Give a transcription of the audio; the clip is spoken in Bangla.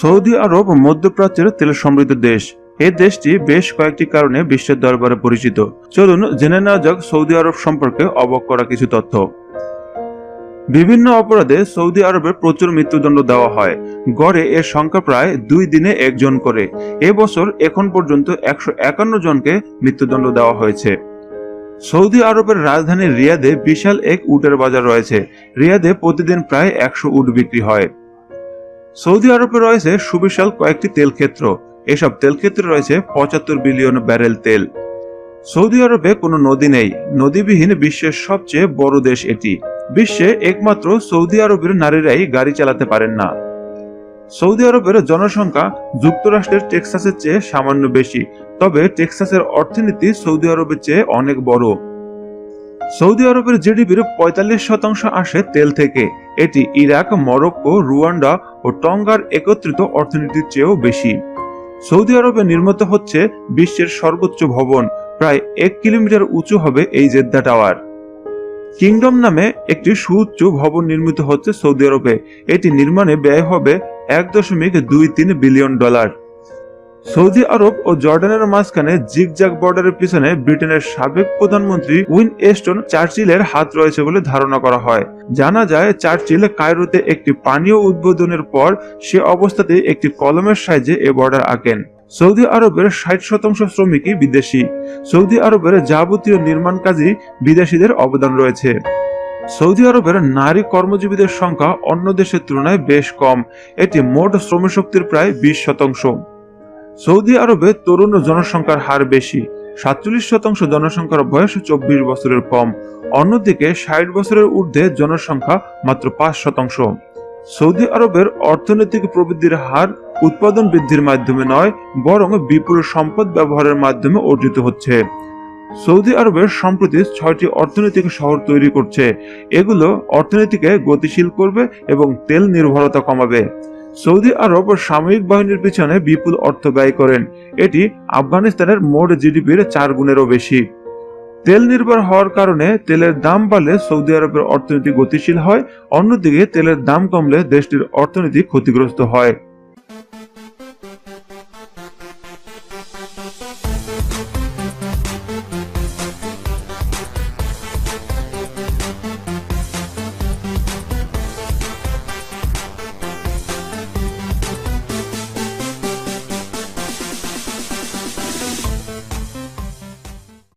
সৌদি আরব মধ্যপ্রাচ্যের তেল সমৃদ্ধ দেশ। এই দেশটি বেশ কয়েকটি কারণে বিশ্বের দরবারে পরিচিত। চলুন জেনে নেওয়া যাক সৌদি আরব সম্পর্কে অবাক করা কিছু তথ্য। বিভিন্ন অপরাধে সৌদি আরবে প্রচুর মৃত্যুদণ্ড দেওয়া হয়। গড়ে এর সংখ্যা প্রায় দুই দিনে একজন করে। এবছর এখন পর্যন্ত একশো একান্ন জনকে মৃত্যুদণ্ড দেওয়া হয়েছে। সৌদি আরবের রাজধানী রিয়াদে বিশাল এক উটের বাজার রয়েছে। রিয়াদে প্রতিদিন প্রায় একশো উট বিক্রি হয়। সৌদি আরবে রয়েছে সুবিশাল কয়েকটি তেল ক্ষেত্র এসব তেল ক্ষেত্রে রয়েছে পঁচাত্তর বিলিয়ন ব্যারেল তেল। সৌদি আরবে কোনো নদী নেই। নদীবিহীন বিশ্বের সবচেয়ে বড় দেশ এটি। বিশ্বে একমাত্র সৌদি আরবের নারীরাই গাড়ি চালাতে পারেন না। সৌদি আরবের জনসংখ্যা যুক্তরাষ্ট্রের টেক্সাসের চেয়ে সামান্য বেশি, তবে টেক্সাসের অর্থনীতি সৌদি আরবের চেয়ে অনেক বড়। সৌদি আরবের জিডিপির পঁয়তাল্লিশ শতাংশ আসে তেল থেকে। এটি ইরাক, মরক্কো, রুয়ান্ডা ও টঙ্গার একত্রিত অর্থনীতির চেয়েও বেশি। সৌদি আরবে নির্মিত হচ্ছে বিশ্বের সর্বোচ্চ ভবন, প্রায় এক কিলোমিটার উঁচু হবে এই জেদ্দা টাওয়ার। কিংডম নামে একটি সুউচ্চ ভবন নির্মিত হচ্ছে সৌদি আরবে। এটি নির্মাণে ব্যয় হবে এক দশমিক দুই তিন বিলিয়ন ডলার। সৌদি আরব ও জর্ডানের মাঝখানে জিগজাগ বর্ডারের পিছনে ব্রিটেনের সাবেক প্রধানমন্ত্রী উইন এস্টন চার্চিলের হাত রয়েছে বলে ধারণা করা হয়। জানা যায়, চার্চিল কায়রোতে একটি পানীয় উদ্বোধনের পর সে অবস্থাতে একটি কলমের সাহায্যে এ বর্ডার আঁকেন। সৌদি আরবের ষাট শতাংশ শ্রমিকই বিদেশি। সৌদি আরবের যাবতীয় নির্মাণ কাজই বিদেশিদের অবদান রয়েছে। সৌদি আরবের নারী কর্মজীবীদের সংখ্যা অন্য দেশের তুলনায় বেশ কম। এটি মোট শ্রমশক্তির প্রায় বিশ শতাংশ। সৌদি আরবে তরুণ জনসংখ্যার হার বেশি। সাতচল্লিশ শতাংশ জনসংখ্যার বয়স চব্বিশ বছরের কম। অন্যদিকে ষাট বছরের ঊর্ধ্বে জনসংখ্যা মাত্র পাঁচ শতাংশ। সৌদি আরবের অর্থনৈতিক প্রবৃদ্ধির হার উৎপাদন বৃদ্ধির মাধ্যমে নয়, বরং বিপুল সম্পদ ব্যবহারের মাধ্যমে অর্জিত হচ্ছে। সৌদি আরবের সম্প্রতি ছয়টি অর্থনৈতিক শহর তৈরি করছে। এগুলো অর্থনীতিকে গতিশীল করবে এবং তেল নির্ভরতা কমাবে। সৌদি আরব সামরিক বাহিনীর পিছনে বিপুল অর্থ ব্যয় করেন। এটি আফগানিস্তানের মোট জিডিপির চার গুণেরও বেশি। তেল নির্ভর হওয়ার কারণে তেলের দাম বাড়লে সৌদি আরবের অর্থনীতি গতিশীল হয়, অন্যদিকে তেলের দাম কমলে দেশটির অর্থনীতি ক্ষতিগ্রস্ত হয়।